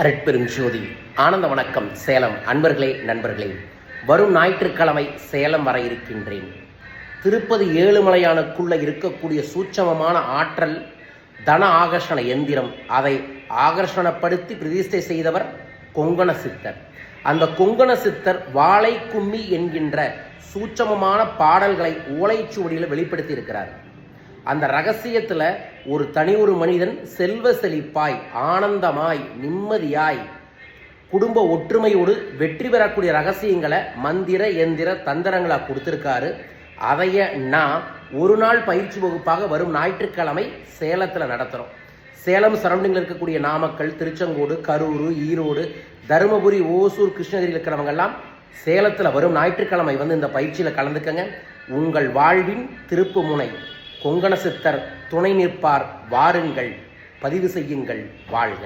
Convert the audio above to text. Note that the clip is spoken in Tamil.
அருட்பெரும் ஜோதி. ஆனந்த வணக்கம் சேலம். அன்பர்களே நண்பர்களே வரும் ஞாயிற்றுக்கிழமை சேலம் வர இருக்கின்றேன். திருப்பதி ஏழுமலையானுக்குள்ள இருக்கக்கூடிய சூட்சமமான ஆற்றல் தன ஆகர்ஷண எந்திரம். அதை ஆகர்ஷணப்படுத்தி பிரதிஷ்டை செய்தவர் கொங்கண சித்தர். அந்த கொங்கண சித்தர் வாழை கும்மி என்கின்ற சூட்சமமான பாடல்களை ஓலைச்சுவடியில் வெளிப்படுத்தி இருக்கிறார். அந்த ரகசியத்தில் ஒரு தனி ஒரு மனிதன் செல்வ செழிப்பாய் ஆனந்தமாய் நிம்மதியாய் குடும்ப ஒற்றுமையோடு வெற்றி பெறக்கூடிய ரகசியங்களை மந்திர எந்திர தந்திரங்களாக கொடுத்துருக்காரு. அதைய நான் ஒரு நாள் பயிற்சி வகுப்பாக வரும் ஞாயிற்றுக்கிழமை சேலத்தில் நடத்துகிறோம் சேலம் சரௌண்டிங்கில் இருக்கக்கூடிய நாமக்கல் திருச்செங்கோடு கரூர் ஈரோடு தருமபுரி ஓசூர் கிருஷ்ணகிரியில் இருக்கிறவங்கெல்லாம் சேலத்தில் வரும் ஞாயிற்றுக்கிழமை வந்து இந்த பயிற்சியில் கலந்துக்கங்க. உங்கள் வாழ்வின் திருப்பு முனை. கொங்கண சித்தர் துணை நிற்பார் வாருங்கள் பதிவு செய்யுங்கள் வாழ்க.